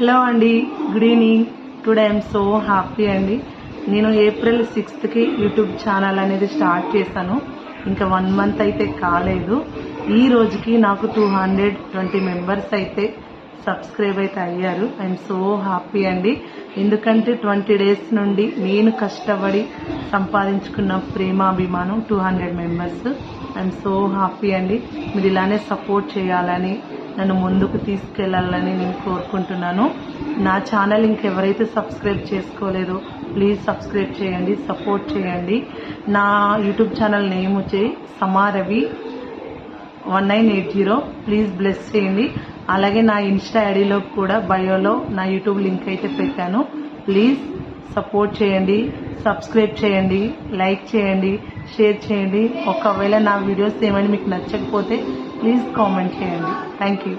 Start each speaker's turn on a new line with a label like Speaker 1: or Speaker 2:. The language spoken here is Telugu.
Speaker 1: హలో అండి. Good evening today I'm so happy అండి. నేను ఏప్రిల్ సిక్స్త్కి యూట్యూబ్ ఛానల్ అనేది స్టార్ట్ చేశాను. ఇంకా వన్ మంత్ అయితే కాలేదు. ఈ రోజుకి నాకు టూ హండ్రెడ్ ట్వంటీ మెంబర్స్ అయితే సబ్స్క్రైబ్ అయితే అయ్యారు. ఐఎమ్ సో హ్యాపీ అండి. ఎందుకంటే ట్వంటీ డేస్ నుండి నేను కష్టపడి సంపాదించుకున్న ప్రేమాభిమానం two hundred members I'm so happy అండి. మీరు ఇలానే సపోర్ట్ చేయాలని నన్ను ముందుకు తీసుకెళ్ళాలని నేను కోరుకుంటున్నాను. నా ఛానల్ ఇంకెవరైతే సబ్స్క్రైబ్ చేసుకోలేదో ప్లీజ్ సబ్స్క్రైబ్ చేయండి సపోర్ట్ చేయండి. నా యూట్యూబ్ ఛానల్ నేమ్ వచ్చి Samaravi one nine eight zero. Please bless చేయండి. అలాగే నా ఇన్స్టా ఐడిలో కూడా బయోలో నా యూట్యూబ్ లింక్ అయితే పెట్టాను. ప్లీజ్ సపోర్ట్ చేయండి. సబ్స్క్రైబ్ చేయండి లైక్ చేయండి షేర్ చేయండి. ఒకవేళ నా వీడియోస్ ఏమైనా మీకు నచ్చకపోతే ప్లీజ్ కామెంట్ చేయండి. Thank you